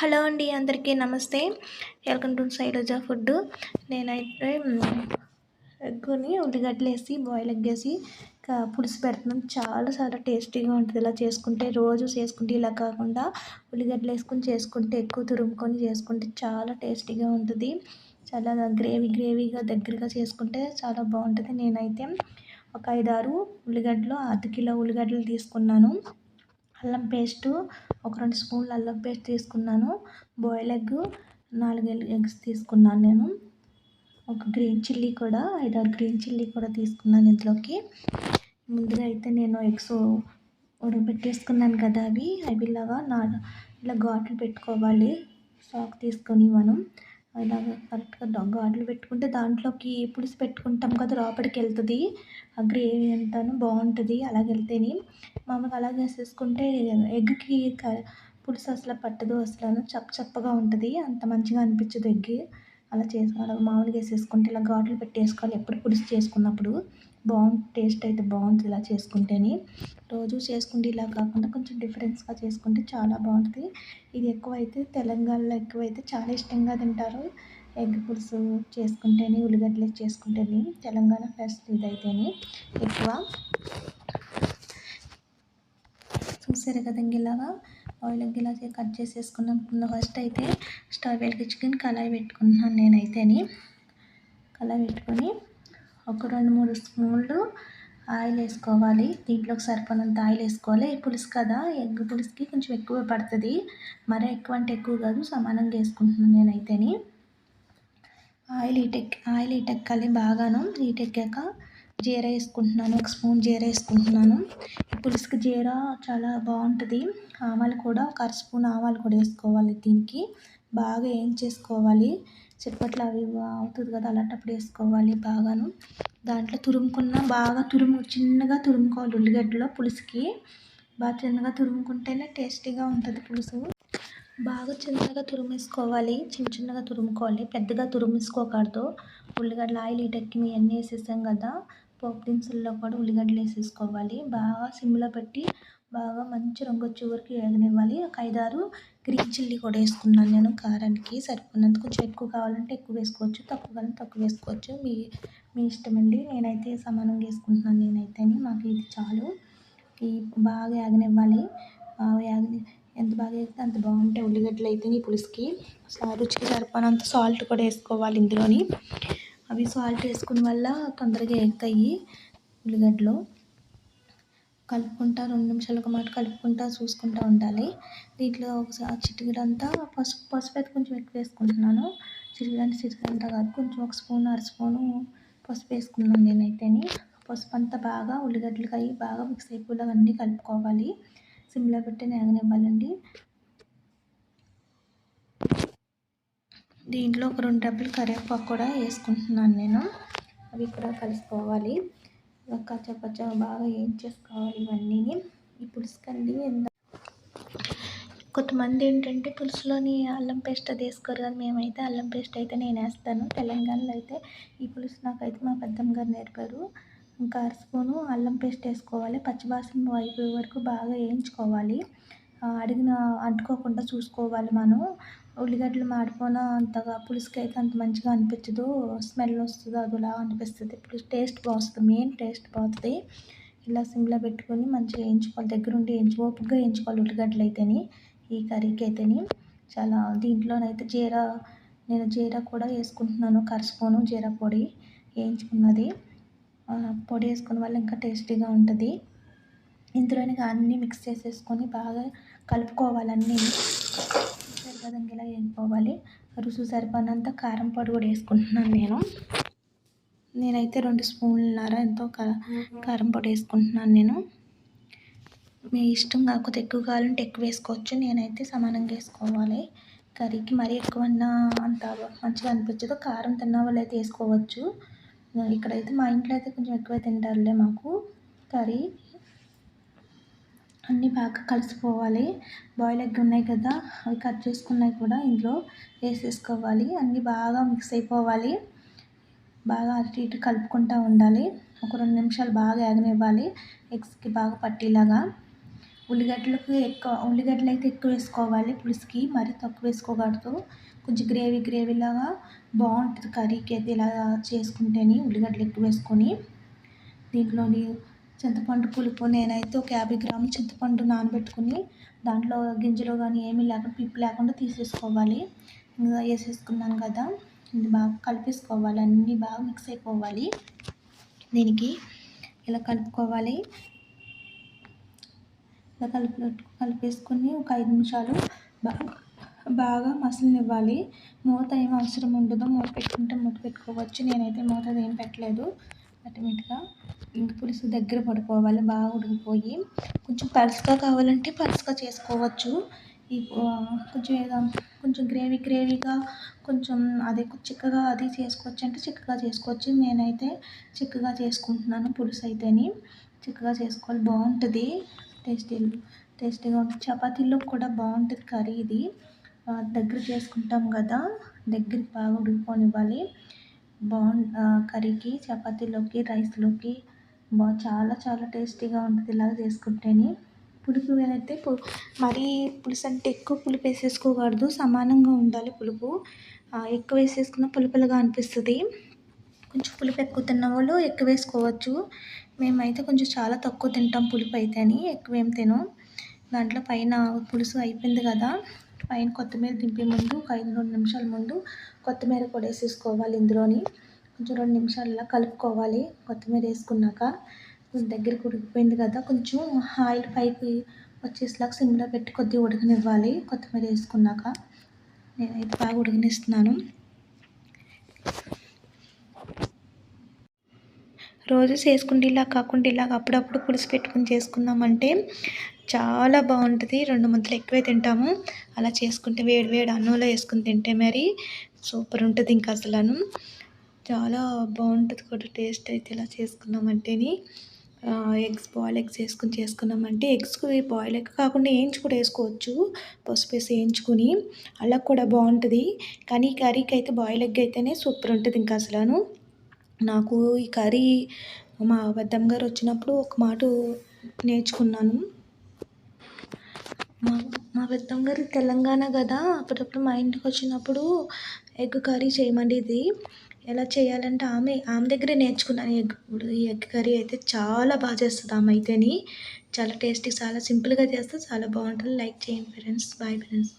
Hello అండి అందరికీ నమస్తే. వెల్కమ్ టు శైలజ ఫుడ్ నేనైతే ఎగ్గుని ఉల్లిగడ్డలు వేసి బాయిల్ ఎగ్గేసి పులుసు పెడుతున్నాను చాలా చాలా టేస్టీగా ఉంటుంది. ఇలా చేసుకుంటే రోజు చేసుకుంటే ఇలా కాకుండా ఉల్లిగడ్డలు వేసుకుని చేసుకుంటే ఎక్కువ తురుముకొని చేసుకుంటే చాలా టేస్టీగా ఉంటుంది. చాలా గ్రేవీ గ్రేవీగా దగ్గరగా చేసుకుంటే చాలా బాగుంటుంది. నేనైతే ఒక ఐదారు ఉల్లిగడ్డలు అర్ధ కిలో ఉల్లిగడ్డలు తీసుకున్నాను. అల్లం పేస్టు ఒక రెండు స్పూన్లు అల్లం పేస్ట్ తీసుకున్నాను. బాయిల్ ఎగ్ నాలుగు ఎగ్స్ తీసుకున్నాను నేను. ఒక గ్రీన్ చిల్లీ కూడా ఐదారు గ్రీన్ చిల్లీ కూడా తీసుకున్నాను ఇందులోకి. ముందుగా అయితే నేను ఎగ్స్ ఉడకబెట్టేసుకున్నాను కదా అవి. అవి ఇలాగా నా ఇలా ఘాట్లు పెట్టుకోవాలి. సాక్ తీసుకొని మనం. ఇలాగ కరెక్ట్గా ఘాట్లు పెట్టుకుంటే దాంట్లోకి పులుసు పెట్టుకుంటాం కదా లోపలికి వెళ్తుంది ఆ గ్రేవీ అంతాను బాగుంటుంది అలాగ వెళ్తేనే మామూలుగా అలా వేసేసుకుంటే ఎగ్కి పులుసు అసలు పట్టదు అసలు. చప్ప చప్పగా ఉంటుంది అంత మంచిగా అనిపించదు ఎగ్ అలా చేసుకోవాలి. మామూలుగా వేసేసుకుంటే ఇలా ఘాట్లు పెట్టేసుకోవాలి ఎప్పుడు పులుసు చేసుకున్నప్పుడు. బాగుంది టేస్ట్ అయితే బాగుంటుంది ఇలా చేసుకుంటేనే. రోజు చేసుకుంటే ఇలా కాకుండా కొంచెం డిఫరెన్స్గా చేసుకుంటే చాలా బాగుంటుంది. ఇది ఎక్కువైతే తెలంగాణలో ఎక్కువైతే చాలా ఇష్టంగా తింటారు. ఎగ్ పులుసు చేసుకుంటేనే ఉల్లిగడ్డలు చేసుకుంటేనే తెలంగాణ ఫస్ట్ ఇదైతేనే ఎక్కువ. చూసారు కదా ఇలాగా? ఆయిల్ ఇలా కట్ చేసేసుకున్నాం. ఫస్ట్ అయితే స్టవ్ వెలిగించుకొని కళాయి పెట్టుకున్నాను నేనైతేని. కళాయి పెట్టుకొని ఒక రెండు మూడు స్పూన్లు ఆయిల్ వేసుకోవాలి. దీంట్లోకి సరిపడినంత ఆయిల్ వేసుకోవాలి. ఈ పులుసు కదా ఎగ్ పులుసుకి కొంచెం ఎక్కువ పడుతుంది. మరీ ఎక్కువ అంటే ఎక్కువ కాదు సమానంగా వేసుకుంటున్నాను నేనైతేని. ఆయిల్ ఈటెక్ ఆయిల్ ఈటెక్కాలి బాగాను. ఈటెక్కాక జీరా వేసుకుంటున్నాను. ఒక స్పూన్ జీరా వేసుకుంటున్నాను. పులుసుకి జీర చాలా బాగుంటుంది. ఆవాలు కూడా ఒక అర స్పూన్ ఆవాలు కూడా వేసుకోవాలి దీనికి. బాగా ఏం చేసుకోవాలి? చిట్పట్లు అవి అవుతుంది కదా అలాంటప్పుడు వేసుకోవాలి బాగాను. దాంట్లో తురుముకున్న బాగా తురుము చిన్నగా తురుముకోవాలి ఉల్లిగడ్డలో పులుసుకి. బాగా చిన్నగా తురుముకుంటేనే టేస్టీగా ఉంటుంది పులుసు. బాగా చిన్నగా తురుమేసుకోవాలి చిన్న చిన్నగా తురుముకోవాలి పెద్దగా తురుమేసుకోకూడదు. ఉల్లిగడ్డలు ఆయిల్ ఇటెక్కి అన్నీ వేసేసాం కదా పోపు దినుసుల్లో కూడా ఉల్లిగడ్డలు వేసేసుకోవాలి. బాగా సిమ్లో పెట్టి బాగా మంచి రంగు వచ్చే వరకు వేగనివ్వాలి. ఒక ఐదారు గ్రీన్ చిల్లీ కూడా వేసుకున్నాను నేను. కారానికి సరిపోయినంత కొంచెం ఎక్కువ కావాలంటే ఎక్కువ వేసుకోవచ్చు. తక్కువ కావాలంటే తక్కువ వేసుకోవచ్చు. మీ మీ ఇష్టం అండి. నేనైతే సమానంగా వేసుకుంటున్నాను నేనైతే మాకు ఇది చాలు. ఈ బాగా వేగనివ్వాలి వేగని ఎంత బాగా వేస్తే అంత బాగుంటాయి ఉల్లిగడ్డలు అయితే ఈ పులుసుకి. రుచికి సరిపోయినంత సాల్ట్ కూడా వేసుకోవాలి ఇందులోని. అవి సాల్ట్ వేసుకున్న వల్ల తొందరగా వేగుతాయి ఉల్లిగడ్డలు కలుపుకుంటా రెండు నిమిషాలు ఒక మాట కలుపుకుంటా చూసుకుంటూ ఉండాలి. దీంట్లో ఒకసారి చిటికెడంతా పసుపు పసుపు అయితే కొంచెం ఎక్కువ వేసుకుంటున్నాను. చిటికెడంత చిటికెడంతా కాదు కొంచెం ఒక స్పూన్ అర స్పూను పసుపు వేసుకున్నాను నేనైతేని. పసుపు అంతా బాగా ఉల్లిగడ్డలు అవి బాగా మిక్స్ అయిపోయేలా అన్నీ కలుపుకోవాలి. సిమ్లో పెట్టి నేగనివ్వాలండి. దీంట్లో ఒక రెండు డబ్బులు కరివేపాకు కూడా వేసుకుంటున్నాను నేను. అవి కూడా కలుసుకోవాలి కచ్చపచ్చ బాగా ఏం చేసుకోవాలి ఇవన్నీ ఈ పులుసుకండి కొంతమంది ఏంటంటే పులుసులోని అల్లం పేస్ట్ అది వేసుకోరు కానీ మేమైతే అల్లం పేస్ట్ అయితే నేను వేస్తాను. తెలంగాణలో అయితే ఈ పులుసు నాకైతే మా పెద్దమ్మ గారు నేర్పారు. ఇంకా అర స్పూను అల్లం పేస్ట్ వేసుకోవాలి. పచ్చివాసన వైపు వరకు బాగా వేయించుకోవాలి. అడిగిన అంటుకోకుండా చూసుకోవాలి మనం. ఉల్లిగడ్డలు మాడిపోయిన అంతగా పులుసుకైతే అయితే అంత మంచిగా అనిపించదు. స్మెల్ వస్తుంది అదిలా అనిపిస్తుంది. పులుసు టేస్ట్ బాగుంది మెయిన్ టేస్ట్ బాగుంది. ఇలా సిమ్లో పెట్టుకొని మంచిగా వేయించుకోవాలి. దగ్గరుండి వేయించు ఓపికగా వేయించుకోవాలి ఉల్లిగడ్డలు అయితేని ఈ కర్రీకి అయితేని. చాలా దీంట్లోనైతే జీరా నేను జీరా కూడా వేసుకుంటున్నాను కరస్పూను జీరా పొడి వేయించుకున్నది. పొడి వేసుకున్న వల్ల ఇంకా టేస్టీగా ఉంటుంది. ఇందులోనే అన్నీ మిక్స్ చేసేసుకొని బాగా కలుపుకోవాలి అన్నీ సరిపడంగా ఇలా వేసుకోవాలి రుచి సరిపడినంత కారం పొడి కూడా వేసుకుంటున్నాను నేను. నేనైతే రెండు స్పూన్లన్నర ఎంతో కారం పొడి వేసుకుంటున్నాను నేను. మీ ఇష్టం కాకపోతే ఎక్కువ కావాలంటే ఎక్కువ వేసుకోవచ్చు. నేనైతే సమానంగా వేసుకోవాలి. కర్రీకి మరీ ఎక్కువ అంత మంచిగా అనిపించదు. కారం తిన్న వాళ్ళు అయితే వేసుకోవచ్చు. ఇక్కడైతే మా ఇంట్లో అయితే కొంచెం ఎక్కువ తింటారులే మాకు కర్రీ. అన్నీ బాగా కలిసిపోవాలి. బాయిల్ ఎగ్ ఉన్నాయి కదా అవి కట్ చేసుకున్నవి కూడా ఇందులో వేసేసుకోవాలి. అన్నీ బాగా మిక్స్ అయిపోవాలి. బాగా అటు ఇటు కలుపుకుంటూ ఉండాలి. ఒక రెండు నిమిషాలు బాగా ఏగనివ్వాలి ఎగ్స్కి బాగా పట్టేలాగా. ఉల్లిగడ్డలకు ఎక్కువ ఉల్లిగడ్డలు అయితే ఎక్కువ వేసుకోవాలి పులుసుకి మరీ తక్కువ వేసుకోకూడదు. కొంచెం గ్రేవీ గ్రేవీ లాగా బాగుంటుంది కర్రీకి అయితే ఇలా చేసుకుంటేనే ఉల్లిగడ్డలు ఎక్కువ వేసుకొని. దీంట్లోని చింతపండు పులుపు నేనైతే ఒక యాభై గ్రాములు చింతపండు నానబెట్టుకుని దాంట్లో గింజలు కానీ ఏమీ లేకుండా పిప్పు లేకుండా తీసేసుకోవాలి. ఇంకా వేసేసుకున్నాను కదా ఇది బాగా కలిపేసుకోవాలి అన్నీ బాగా మిక్స్ అయిపోవాలి. దీనికి ఇలా కలుపుకోవాలి. ఇలా కలిపి కలిపేసుకుని ఒక ఐదు నిమిషాలు బాగా బాగా మసలనివ్వాలి. మూత ఏం అవసరం ఉండదు మూత పెట్టుకుంటే మూత పెట్టుకోవచ్చు. నేనైతే మూత ఏం పెట్టలేదు. ఆటోమేటిక్గా ఇంక పులుసు దగ్గర పడిపోవాలి బాగా ఉడికిపోయి. కొంచెం పలుసుగా కావాలంటే పలుసుగా చేసుకోవచ్చు. ఈ కొంచెం ఏదో కొంచెం గ్రేవీ గ్రేవీగా కొంచెం అదే చిక్కగా అది చేసుకోవచ్చు అంటే చిక్కగా చేసుకోవచ్చు. నేనైతే చిక్కగా చేసుకుంటున్నాను పులుసు అయితేని. చిక్కగా చేసుకోవాలి బాగుంటుంది. టేస్టీ టేస్టీగా ఉంటుంది. చపాతీల్లో కూడా బాగుంటుంది కర్రీ ఇది. దగ్గర చేసుకుంటాం కదా దగ్గరికి బాగా ఉడికిపోనివ్వాలి. బాగు కర్రీకి చపాతీలోకి రైస్లోకి బా చాలా చాలా టేస్టీగా ఉంటుంది ఇలాగ చేసుకుంటేనే. పులుపు అయితే మరీ పులుసు అంటే ఎక్కువ పులుపు వేసేసుకోకూడదు సమానంగా ఉండాలి పులుపు. ఎక్కువ వేసేసుకున్న పులుపులుగా అనిపిస్తుంది. కొంచెం పులుపు ఎక్కువ తిన్న వాళ్ళు ఎక్కువ వేసుకోవచ్చు. మేమైతే కొంచెం చాలా తక్కువ తింటాం పులుపు అయితే అని ఎక్కువ ఏం తిను. దాంట్లో పైన పులుసు అయిపోయింది కదా పైన కొత్తిమీర దింపే ముందు ఒక ఐదు రెండు నిమిషాల ముందు కొత్తిమీర కూడా వేసేసుకోవాలి ఇందులోని. కొంచెం రెండు నిమిషాలు ఇలా కలుపుకోవాలి. కొత్తిమీర వేసుకున్నాక దగ్గర ఉడికిపోయింది కదా కొంచెం ఆయిల్ పైకి వచ్చేసేలాగా సిమ్లో పెట్టి కొద్దిగా ఉడకనివ్వాలి. కొత్తిమీర వేసుకున్నాక నేనైతే బాగా ఉడికినిస్తున్నాను. రోజు చేసుకుంటే ఇలా కాకుండా ఇలాగ అప్పుడప్పుడు పులుసు పెట్టుకుని చేసుకుందామంటే చాలా బాగుంటుంది. రెండు ముద్దలు ఎక్కువే తింటాము. అలా చేసుకుంటే వేడి వేడి అన్నంలో వేసుకుని తింటే మరి సూపర్ ఉంటుంది ఇంకా అసలు చాలా బాగుంటుంది కూడా టేస్ట్ అయితే ఇలా చేసుకున్నామంటేని. ఎగ్స్ బాయిల్ ఎగ్స్ వేసుకుని చేసుకున్నామంటే ఎగ్స్ బాయిల్ ఎగ్ కాకుండా వేయించి కూడా వేసుకోవచ్చు. పసుపు వేసి వేయించుకొని అలా కూడా బాగుంటుంది. కానీ కర్రీకి అయితే బాయిల్ ఎగ్ అయితేనే సూపర్ ఉంటుంది ఇంకా అసలు నాకు ఈ కర్రీ మా పెద్దమ్మ గారు వచ్చినప్పుడు ఒక మాట నేర్చుకున్నాను. మా మా పెద్దమ్మ గారు తెలంగాణ కదా అప్పుడప్పుడు మా ఇంటికి వచ్చినప్పుడు ఎగ్ కర్రీ చేయమండి ఇది. ఎలా చేయాలంటే ఆమె ఆమె దగ్గరే నేర్చుకున్నాను ఎగ్. ఈ ఎగ్ కర్రీ అయితే చాలా బాగా చేస్తుంది ఆమె అయితేని. చాలా టేస్టీ చాలా సింపుల్గా చేస్తే చాలా బాగుంటుంది. లైక్ చేయండి ఫ్రెండ్స్. Bye friends.